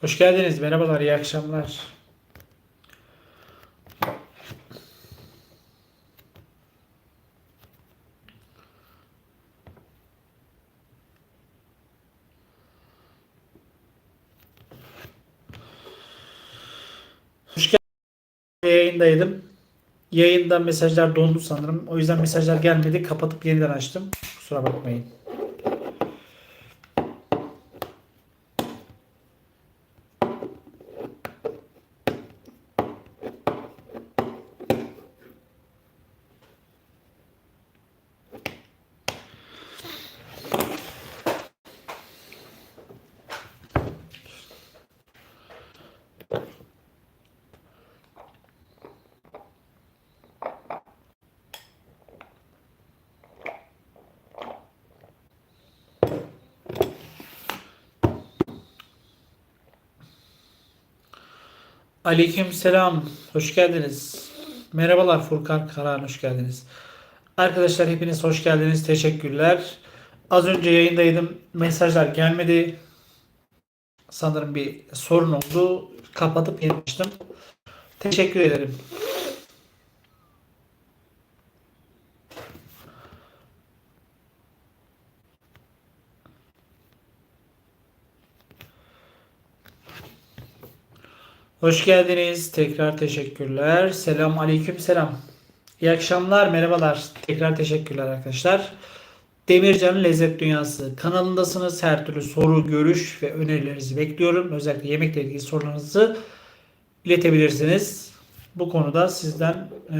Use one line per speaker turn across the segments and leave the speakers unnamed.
Hoş geldiniz. Merhabalar. iyi akşamlar. Hoş geldiniz. Yayındaydım. Yayında mesajlar dondu sanırım. O yüzden mesajlar gelmedi. Kapatıp yeniden açtım. Kusura bakmayın. Aleyküm selam. Hoş geldiniz. Merhabalar Furkan Karahan. Hoş geldiniz. Arkadaşlar hepiniz hoş geldiniz. Teşekkürler. Az önce yayındaydım. Mesajlar gelmedi. Sanırım bir sorun oldu. Kapatıp yeni. Teşekkür ederim. Hoş geldiniz. Tekrar teşekkürler. Selam aleyküm selam. İyi akşamlar, merhabalar. Tekrar teşekkürler arkadaşlar. Demircan'ın Lezzet Dünyası kanalındasınız. Her türlü soru, görüş ve önerilerinizi bekliyorum. Özellikle yemekle ilgili sorularınızı iletebilirsiniz. Bu konuda sizden e,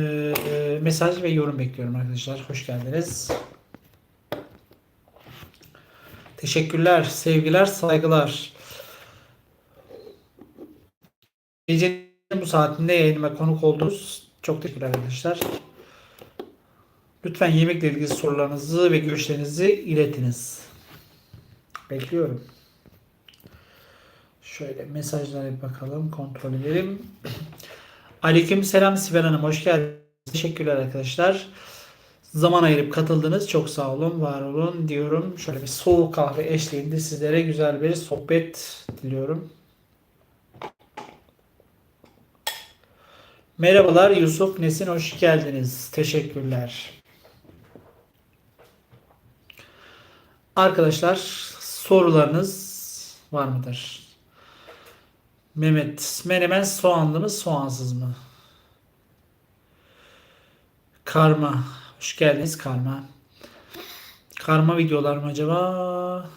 e, mesaj ve yorum bekliyorum arkadaşlar. Hoş geldiniz. Teşekkürler, sevgiler, saygılar. Gecenin bu saatinde yayınıma konuk oldunuz. Çok teşekkürler arkadaşlar. Lütfen yemekle ilgili sorularınızı ve görüşlerinizi iletiniz. Bekliyorum. Şöyle mesajlara bakalım. Kontrol edelim. Aleyküm selam Sibel Hanım. Hoş geldiniz. Teşekkürler arkadaşlar. Zaman ayırıp katıldınız. Çok sağ olun, var olun diyorum. Şöyle bir soğuk kahve eşliğinde sizlere güzel bir sohbet diliyorum. Merhabalar Yusuf Nesin hoş geldiniz. Teşekkürler. Arkadaşlar sorularınız var mıdır? Mehmet menemen soğanlı mı soğansız mı? Karma. Hoş geldiniz Karma. Karma videolar mı acaba?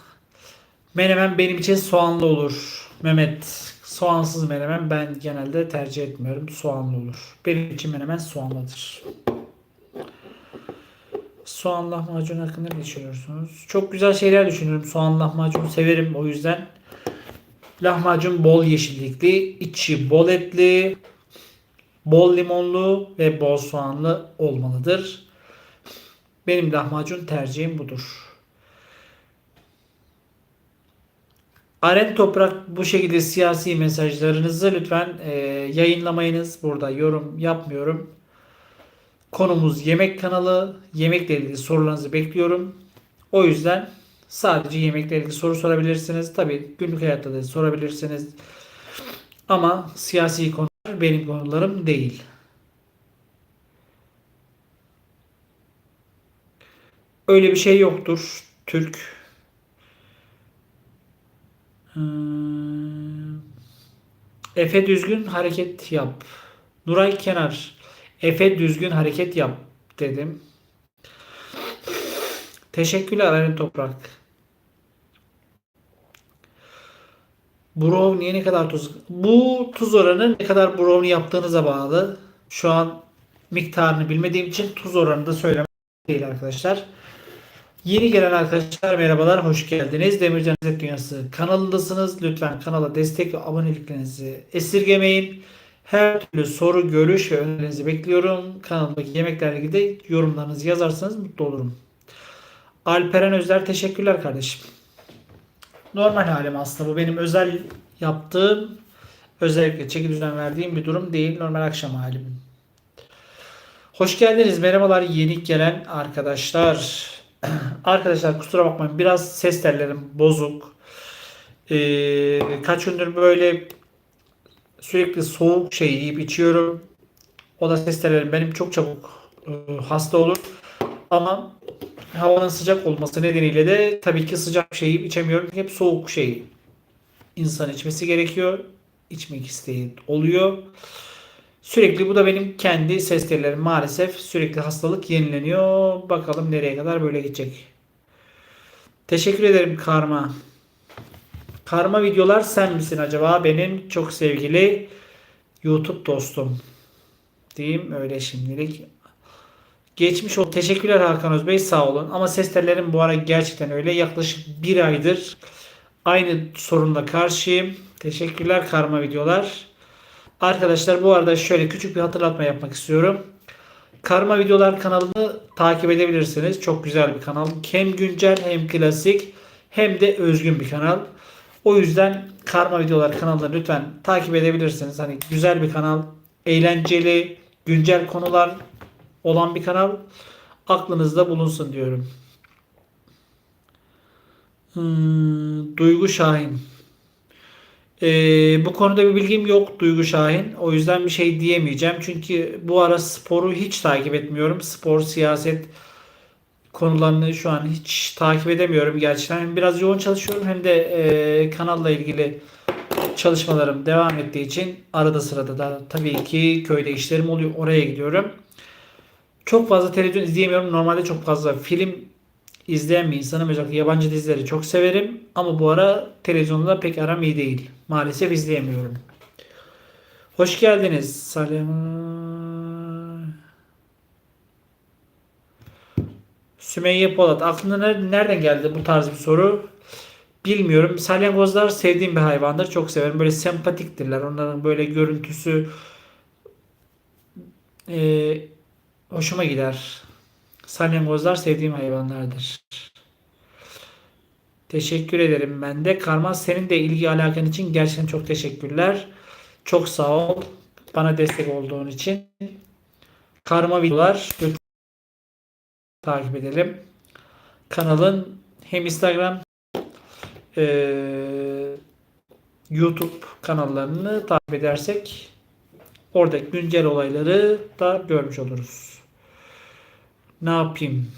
Menemen benim için soğanlı olur. Mehmet soğansız menemen ben genelde tercih etmiyorum. Soğanlı olur. Benim için menemen soğanlıdır. Soğan lahmacun hakkında ne düşünüyorsunuz? Çok güzel şeyler düşünüyorum. Soğan lahmacun severim o yüzden. Lahmacun bol yeşillikli, içi bol etli, bol limonlu ve bol soğanlı olmalıdır. Benim lahmacun tercihim budur. Aren Toprak bu şekilde siyasi mesajlarınızı lütfen e, yayınlamayınız. Burada yorum yapmıyorum. Konumuz yemek kanalı. Yemekle ilgili sorularınızı bekliyorum. O yüzden sadece yemekle ilgili soru sorabilirsiniz. Tabii günlük hayatta da sorabilirsiniz. Ama siyasi konular benim konularım değil. Öyle bir şey yoktur. Türk. Efe düzgün hareket yap. Nuray Kenar. Efe düzgün hareket yap dedim. Teşekkürler Aren Toprak. Brownie'ye ne kadar tuz? Bu tuz oranı ne kadar brownie yaptığınıza bağlı. Şu an miktarını bilmediğim için tuz oranını da söylemek değil arkadaşlar. Yeni gelen arkadaşlar merhabalar, hoş geldiniz. Demircan İzzet Dünyası kanalındasınız. Lütfen kanala destek ve aboneliklerinizi esirgemeyin. Her türlü soru, görüş ve önerilerinizi bekliyorum. Kanalımdaki yemeklerle ilgili de yorumlarınızı yazarsanız mutlu olurum. Alperen Özler teşekkürler kardeşim. Normal halim aslında bu benim özel yaptığım özellikle çeki düzen verdiğim bir durum değil. Normal akşam halim. Hoş geldiniz. Merhabalar yeni gelen arkadaşlar. Arkadaşlar kusura bakmayın biraz ses tellerim bozuk. Ee, kaç gündür böyle sürekli soğuk şey yiyip içiyorum. O da ses tellerim benim çok çabuk e, hasta olur. Ama havanın sıcak olması nedeniyle de tabii ki sıcak şey yiyip içemiyorum. Hep soğuk şey insan içmesi gerekiyor. İçmek isteği oluyor. Sürekli bu da benim kendi ses tellerim maalesef sürekli hastalık yenileniyor. Bakalım nereye kadar böyle gidecek. Teşekkür ederim Karma. Karma videolar sen misin acaba? Benim çok sevgili YouTube dostum. Diyeyim öyle şimdilik. Geçmiş ol. Teşekkürler Hakan Özbey sağ olun. Ama ses tellerim bu ara gerçekten öyle. Yaklaşık bir aydır aynı sorunla karşıyım. Teşekkürler karma videolar. Arkadaşlar bu arada şöyle küçük bir hatırlatma yapmak istiyorum. Karma Videolar kanalını takip edebilirsiniz. Çok güzel bir kanal. Hem güncel hem klasik hem de özgün bir kanal. O yüzden Karma Videolar kanalını lütfen takip edebilirsiniz. Hani güzel bir kanal, eğlenceli, güncel konular olan bir kanal. Aklınızda bulunsun diyorum. Hmm, Duygu Şahin. Ee, bu konuda bir bilgim yok Duygu Şahin. O yüzden bir şey diyemeyeceğim. Çünkü bu ara sporu hiç takip etmiyorum. Spor, siyaset konularını şu an hiç takip edemiyorum gerçekten. Hem biraz yoğun çalışıyorum hem de e, kanalla ilgili çalışmalarım devam ettiği için arada sırada da tabii ki köyde işlerim oluyor. Oraya gidiyorum. Çok fazla televizyon izleyemiyorum. Normalde çok fazla film izleyen bir insanım. Özellikle yabancı dizileri çok severim. Ama bu ara televizyonda pek aram iyi değil. Maalesef izleyemiyorum. Hoş geldiniz. Salam. Sümeyye Polat. Aklına ner- nereden geldi bu tarz bir soru? Bilmiyorum. Salyangozlar sevdiğim bir hayvandır. Çok severim. Böyle sempatiktirler. Onların böyle görüntüsü e, hoşuma gider. Salyangozlar sevdiğim hayvanlardır. Teşekkür ederim ben de. Karma senin de ilgi alakan için gerçekten çok teşekkürler. Çok sağ ol. Bana destek olduğun için. Karma videolar takip edelim. Kanalın hem Instagram eee, YouTube kanallarını takip edersek orada güncel olayları da görmüş oluruz. Ne yapayım?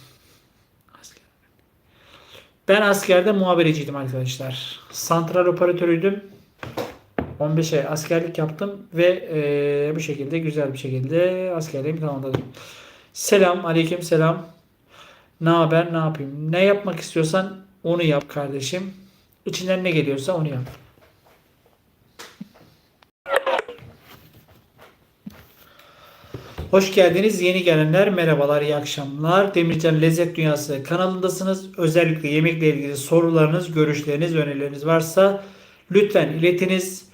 Ben askerde muhabereciydim arkadaşlar. Santral operatörüydüm. 15 ay askerlik yaptım ve eee, bu şekilde güzel bir şekilde askerliğimi tamamladım. Selam, aleyküm selam. Ne haber, ne yapayım? Ne yapmak istiyorsan onu yap kardeşim. İçinden ne geliyorsa onu yap. Hoş geldiniz yeni gelenler. Merhabalar, iyi akşamlar. Demircan Lezzet Dünyası kanalındasınız. Özellikle yemekle ilgili sorularınız, görüşleriniz, önerileriniz varsa lütfen iletiniz.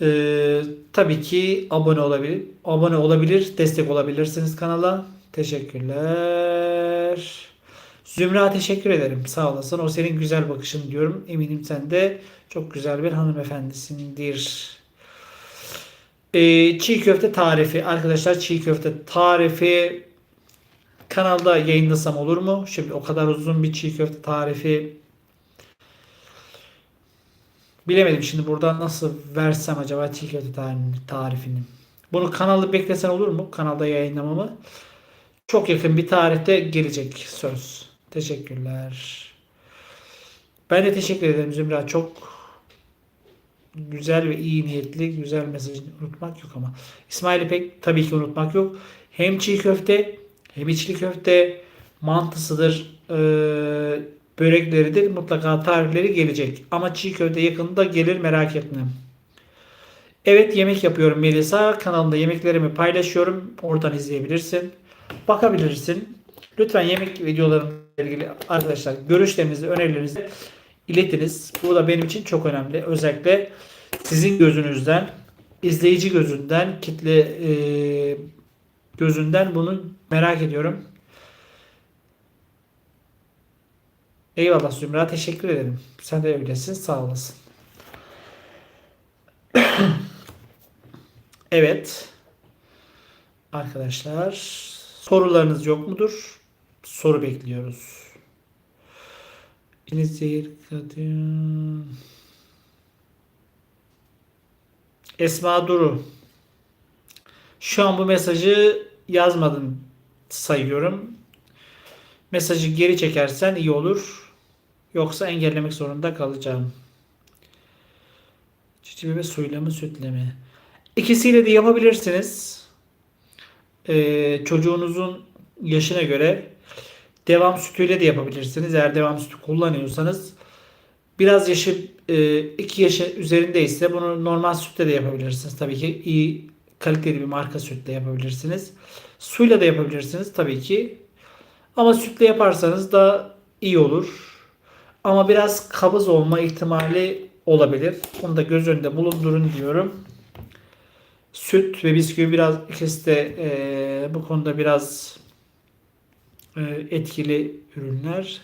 Ee, tabii ki abone olabilir, abone olabilir, destek olabilirsiniz kanala. Teşekkürler. Zümra teşekkür ederim. Sağ olasın. O senin güzel bakışın diyorum. Eminim sen de çok güzel bir hanımefendisindir. Ee, çiğ köfte tarifi. Arkadaşlar çiğ köfte tarifi kanalda yayınlasam olur mu? Şimdi o kadar uzun bir çiğ köfte tarifi bilemedim. Şimdi buradan nasıl versem acaba çiğ köfte tarifini-. Bunu kanalda beklesen olur mu? Kanalda yayınlamamı. Çok yakın bir tarihte gelecek söz. Teşekkürler. Ben de teşekkür ederim Zümra. Çok güzel ve iyi niyetli güzel mesajını unutmak yok ama. İsmail İpek tabii ki unutmak yok. Hem çiğ köfte hem içli köfte mantısıdır, e, börekleridir. Mutlaka tarifleri gelecek. Ama çiğ köfte yakında gelir merak etme. Evet yemek yapıyorum Melisa. Kanalımda yemeklerimi paylaşıyorum. Oradan izleyebilirsin. Bakabilirsin. Lütfen yemek videolarımla ilgili arkadaşlar görüşlerinizi, önerilerinizi iletiniz. Bu da benim için çok önemli. Özellikle sizin gözünüzden, izleyici gözünden, kitle e, gözünden bunu merak ediyorum. Eyvallah Zümra. Teşekkür ederim. Sen de öylesin. Sağ olasın. Evet. Arkadaşlar sorularınız yok mudur? Soru bekliyoruz. Deniz zehir. Esma Duru. Şu an bu mesajı yazmadın sayıyorum. Mesajı geri çekersen iyi olur. Yoksa engellemek zorunda kalacağım. Cici bebe suyla mı sütle mi? İkisiyle de yapabilirsiniz. Ee, çocuğunuzun yaşına göre devam sütüyle de yapabilirsiniz. Eğer devam sütü kullanıyorsanız biraz yaşı 2 yaşı üzerindeyse bunu normal sütle de yapabilirsiniz. Tabii ki iyi kaliteli bir marka sütle yapabilirsiniz. Suyla da yapabilirsiniz tabii ki. Ama sütle yaparsanız da iyi olur. Ama biraz kabız olma ihtimali olabilir. Onu da göz önünde bulundurun diyorum. Süt ve bisküvi biraz ikisi de e, bu konuda biraz e, etkili ürünler.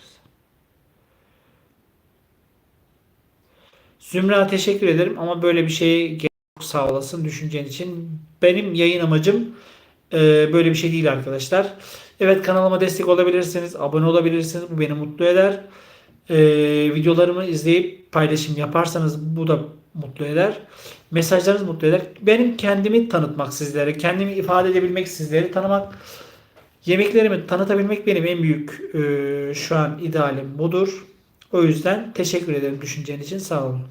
Zümra teşekkür ederim ama böyle bir gerek yok. sağ olasın düşüncen için. Benim yayın amacım e, böyle bir şey değil arkadaşlar. Evet kanalıma destek olabilirsiniz, abone olabilirsiniz. Bu beni mutlu eder. E, videolarımı izleyip paylaşım yaparsanız bu da mutlu eder. Mesajlarınız mutlu eder. Benim kendimi tanıtmak sizlere, kendimi ifade edebilmek sizleri tanımak, yemeklerimi tanıtabilmek benim en büyük e, şu an idealim budur. O yüzden teşekkür ederim düşüncen için. Sağ olun.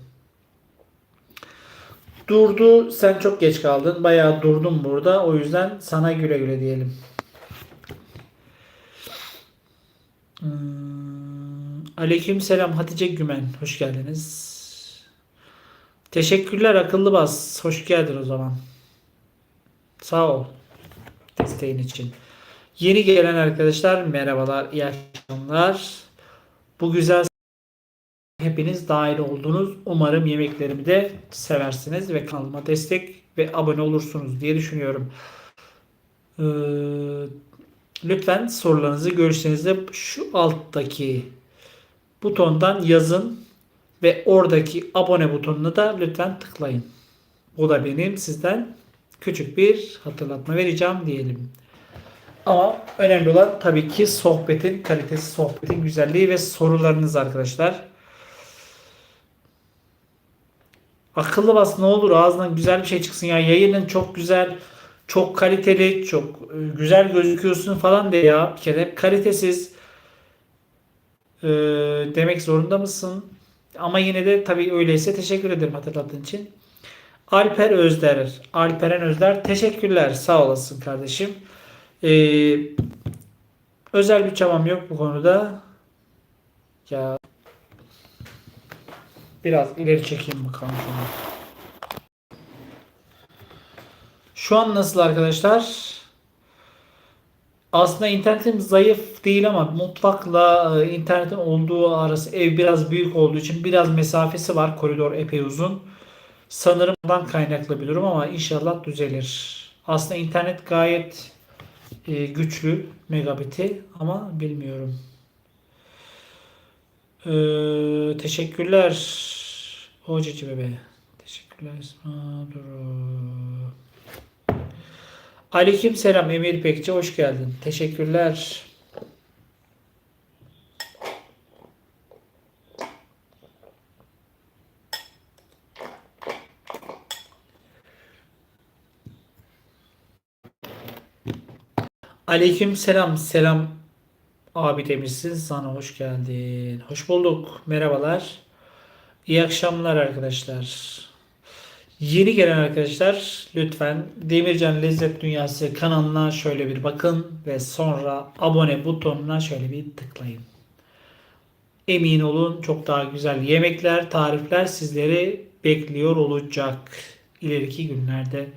Durdu. Sen çok geç kaldın. Bayağı durdum burada. O yüzden sana güle güle diyelim. Hmm. Aleyküm selam Hatice Gümen. Hoş geldiniz. Teşekkürler akıllı bas. Hoş geldin o zaman. Sağ ol. Desteğin için. Yeni gelen arkadaşlar merhabalar. iyi akşamlar. Bu güzel hepiniz dahil oldunuz. Umarım yemeklerimi de seversiniz ve kanalıma destek ve abone olursunuz diye düşünüyorum. Ee, lütfen sorularınızı, görüşlerinizi şu alttaki butondan yazın ve oradaki abone butonuna da lütfen tıklayın. Bu da benim sizden küçük bir hatırlatma vereceğim diyelim. Ama önemli olan tabii ki sohbetin kalitesi, sohbetin güzelliği ve sorularınız arkadaşlar. Akıllı bas ne olur ağzından güzel bir şey çıksın ya. Yayının çok güzel, çok kaliteli, çok e, güzel gözüküyorsun falan de ya. Bir kere kalitesiz e, demek zorunda mısın? Ama yine de tabii öyleyse teşekkür ederim hatırlattığın için. Alper Özder. Alperen Özder. Teşekkürler. Sağ olasın kardeşim. Ee, özel bir çabam yok bu konuda. Ya biraz ileri çekeyim bakalım şunu. Şu an nasıl arkadaşlar? Aslında internetim zayıf değil ama mutfakla e, internetin olduğu arası ev biraz büyük olduğu için biraz mesafesi var. Koridor epey uzun. Sanırım kaynaklı bir durum ama inşallah düzelir. Aslında internet gayet e, güçlü megabiti ama bilmiyorum. Ee, teşekkürler. Hocacı bebe. Teşekkürler. Duru. Aleyküm selam Emir Bekçi hoş geldin. Teşekkürler. Aleyküm selam. Selam abi demişsin. Sana hoş geldin. Hoş bulduk. Merhabalar. İyi akşamlar arkadaşlar. Yeni gelen arkadaşlar lütfen Demircan Lezzet Dünyası kanalına şöyle bir bakın ve sonra abone butonuna şöyle bir tıklayın. Emin olun çok daha güzel yemekler, tarifler sizleri bekliyor olacak ileriki günlerde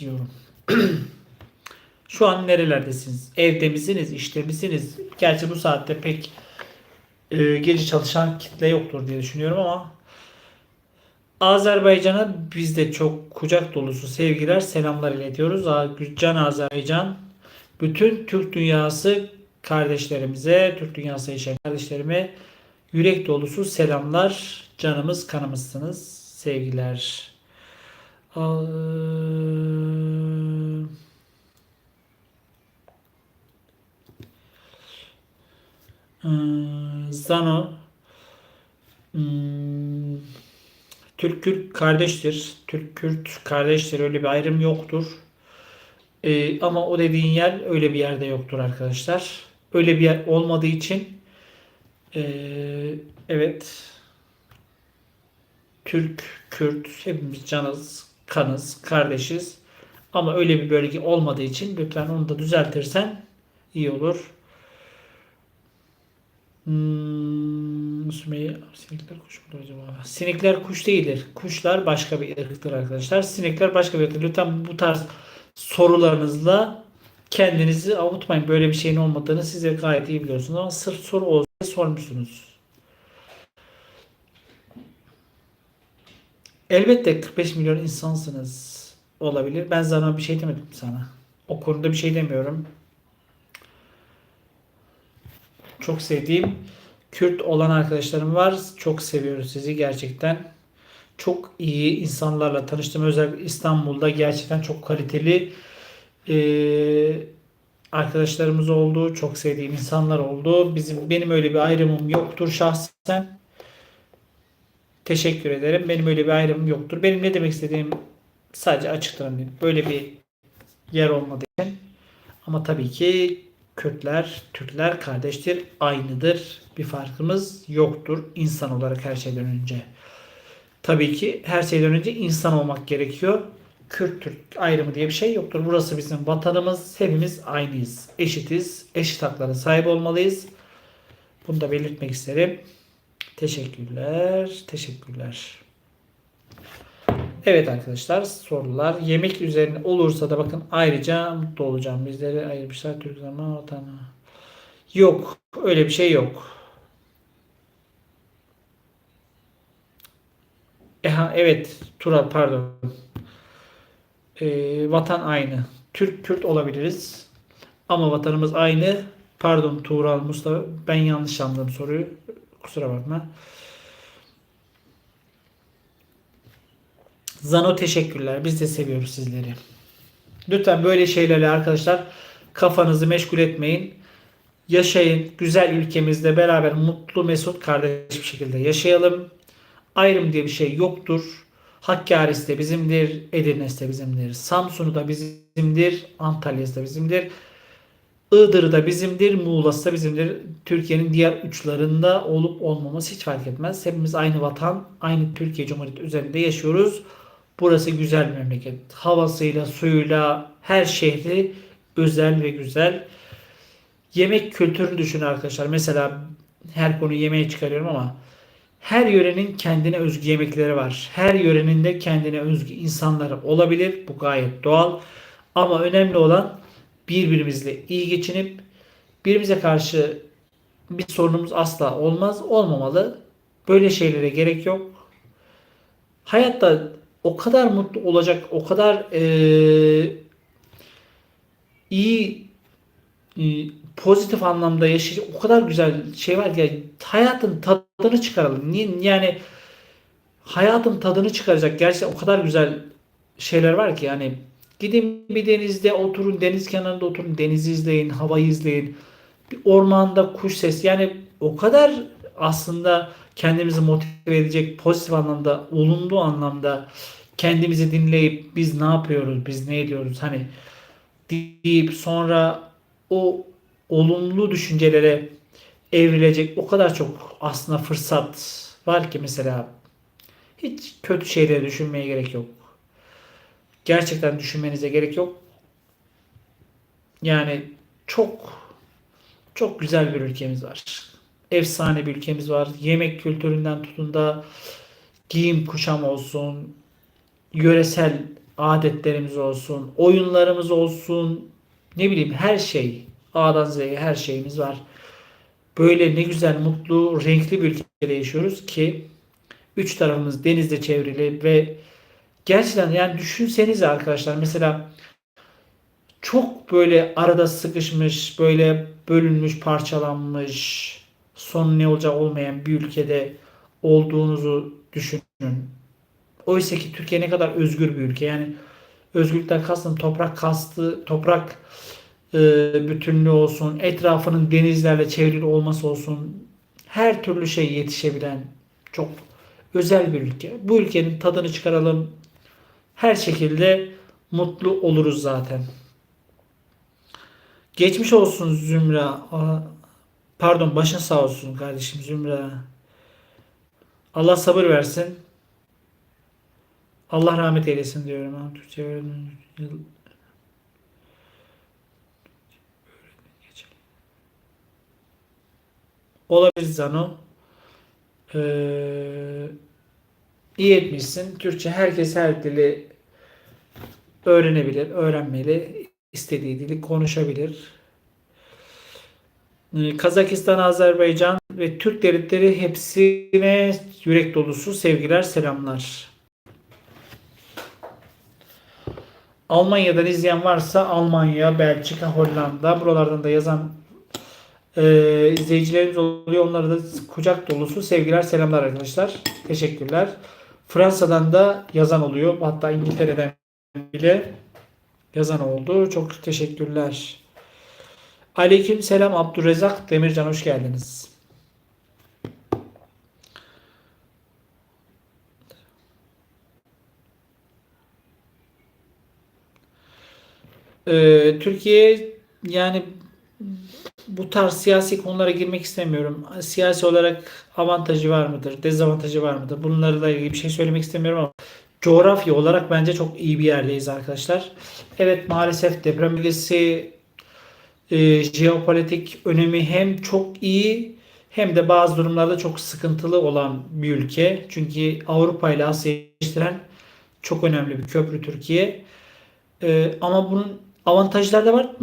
diyorum. Şu an nerelerdesiniz? Evde misiniz? İşte misiniz? Gerçi bu saatte pek e, gece çalışan kitle yoktur diye düşünüyorum ama Azerbaycan'a biz de çok kucak dolusu sevgiler, selamlar iletiyoruz. Can Azerbaycan, bütün Türk dünyası kardeşlerimize, Türk dünyası yaşayan kardeşlerime yürek dolusu selamlar. Canımız kanımızsınız. Sevgiler. Aa, Zano hmm, Türk-Kürt kardeştir. Türk-Kürt kardeştir. Öyle bir ayrım yoktur. Ee, ama o dediğin yer öyle bir yerde yoktur arkadaşlar. Öyle bir yer olmadığı için ee, evet Türk, Kürt hepimiz canız, kanız, kardeşiz. Ama öyle bir bölge olmadığı için lütfen onu da düzeltirsen iyi olur. Hmm, Sümeyye, sinekler kuş mudur acaba? Sinekler kuş değildir. Kuşlar başka bir ırktır arkadaşlar. Sinekler başka bir ırktır. Lütfen bu tarz sorularınızla kendinizi avutmayın. Böyle bir şeyin olmadığını siz de gayet iyi biliyorsunuz ama sırf soru olsa sormuşsunuz. Elbette 45 milyon insansınız olabilir. Ben sana bir şey demedim sana. O konuda bir şey demiyorum. Çok sevdiğim Kürt olan arkadaşlarım var. Çok seviyoruz sizi gerçekten. Çok iyi insanlarla tanıştım. Özellikle İstanbul'da gerçekten çok kaliteli eee, arkadaşlarımız oldu. Çok sevdiğim insanlar oldu. Bizim benim öyle bir ayrımım yoktur şahsen. Teşekkür ederim. Benim öyle bir ayrımım yoktur. Benim ne demek istediğim sadece açıklarım. Böyle bir yer olmadığı için. Ama tabii ki Kürtler, Türkler kardeştir, aynıdır. Bir farkımız yoktur insan olarak her şeyden önce. Tabii ki her şeyden önce insan olmak gerekiyor. Kürt Türk ayrımı diye bir şey yoktur. Burası bizim vatanımız. Hepimiz aynıyız. Eşitiz. Eşit haklara sahip olmalıyız. Bunu da belirtmek isterim. Teşekkürler. Teşekkürler. Evet arkadaşlar sorular. Yemek üzerine olursa da bakın ayrıca mutlu olacağım. Bizleri ayırmışlar Türk zaman vatanı. Yok. Öyle bir şey yok. Eha, evet Tural pardon. Ee, vatan aynı. Türk Kürt olabiliriz. Ama vatanımız aynı. Pardon Tural Mustafa ben yanlış anladım soruyu. Kusura bakma. Zano teşekkürler. Biz de seviyoruz sizleri. Lütfen böyle şeylerle arkadaşlar kafanızı meşgul etmeyin. Yaşayın. Güzel ülkemizde beraber mutlu mesut kardeş bir şekilde yaşayalım. Ayrım diye bir şey yoktur. Hakkari'si de bizimdir. Edirne'si de bizimdir. Samsun'u da bizimdir. Antalya'sı da bizimdir. Iğdır'ı da bizimdir. Muğla'sı da bizimdir. Türkiye'nin diğer uçlarında olup olmaması hiç fark etmez. Hepimiz aynı vatan, aynı Türkiye Cumhuriyeti üzerinde yaşıyoruz. Burası güzel bir memleket. Havasıyla, suyuyla, her şehri özel ve güzel. Yemek kültürünü düşünün arkadaşlar. Mesela her konu yemeğe çıkarıyorum ama her yörenin kendine özgü yemekleri var. Her yörenin de kendine özgü insanları olabilir. Bu gayet doğal. Ama önemli olan birbirimizle iyi geçinip birbirimize karşı bir sorunumuz asla olmaz, olmamalı. Böyle şeylere gerek yok. Hayatta o kadar mutlu olacak, o kadar eee, iyi e, pozitif anlamda yaşayacak o kadar güzel şey var ki hayatın tadını çıkaralım. Yani hayatın tadını çıkaracak gerçekten o kadar güzel şeyler var ki yani gidin bir denizde oturun deniz kenarında oturun denizi izleyin havayı izleyin bir ormanda kuş sesi yani o kadar aslında kendimizi motive edecek pozitif anlamda olumlu anlamda kendimizi dinleyip biz ne yapıyoruz biz ne ediyoruz hani deyip sonra o olumlu düşüncelere evrilecek o kadar çok aslında fırsat var ki mesela hiç kötü şeyleri düşünmeye gerek yok. Gerçekten düşünmenize gerek yok. Yani çok çok güzel bir ülkemiz var. Efsane bir ülkemiz var. Yemek kültüründen tutun da giyim kuşam olsun, yöresel adetlerimiz olsun, oyunlarımız olsun, ne bileyim her şey A'dan Z'ye her şeyimiz var. Böyle ne güzel, mutlu, renkli bir ülkede yaşıyoruz ki üç tarafımız denizle çevrili ve gerçekten yani düşünsenize arkadaşlar mesela çok böyle arada sıkışmış, böyle bölünmüş, parçalanmış, son ne olacağı olmayan bir ülkede olduğunuzu düşünün. Oysa ki Türkiye ne kadar özgür bir ülke. Yani özgürlükten kastım toprak kastı, toprak e, bütünlüğü olsun, etrafının denizlerle çevrili olması olsun. Her türlü şey yetişebilen çok özel bir ülke. Bu ülkenin tadını çıkaralım. Her şekilde mutlu oluruz zaten. Geçmiş olsun Zümra. Pardon başın sağ olsun kardeşim Zümra. Allah sabır versin. Allah rahmet eylesin diyorum. Türkçe yıl- Olabilir Zano. Ee, iyi etmişsin. Türkçe herkes her dili öğrenebilir, öğrenmeli. istediği dili konuşabilir. Ee, Kazakistan, Azerbaycan ve Türk devletleri hepsine yürek dolusu sevgiler, selamlar. Almanya'dan izleyen varsa Almanya, Belçika, Hollanda buralardan da yazan e, izleyicilerimiz oluyor. Onlara da kucak dolusu sevgiler, selamlar arkadaşlar. Teşekkürler. Fransa'dan da yazan oluyor. Hatta İngiltere'den bile yazan oldu. Çok teşekkürler. Aleyküm selam Abdurrezzak Demircan hoş geldiniz. Ee, Türkiye yani bu tarz siyasi konulara girmek istemiyorum. Siyasi olarak avantajı var mıdır, dezavantajı var mıdır? Bunlarla ilgili bir şey söylemek istemiyorum ama coğrafya olarak bence çok iyi bir yerdeyiz arkadaşlar. Evet maalesef deprem bölgesi e, jeopolitik önemi hem çok iyi hem de bazı durumlarda çok sıkıntılı olan bir ülke. Çünkü Avrupa ile Asya'yı çok önemli bir köprü Türkiye. E, ama bunun avantajları da var,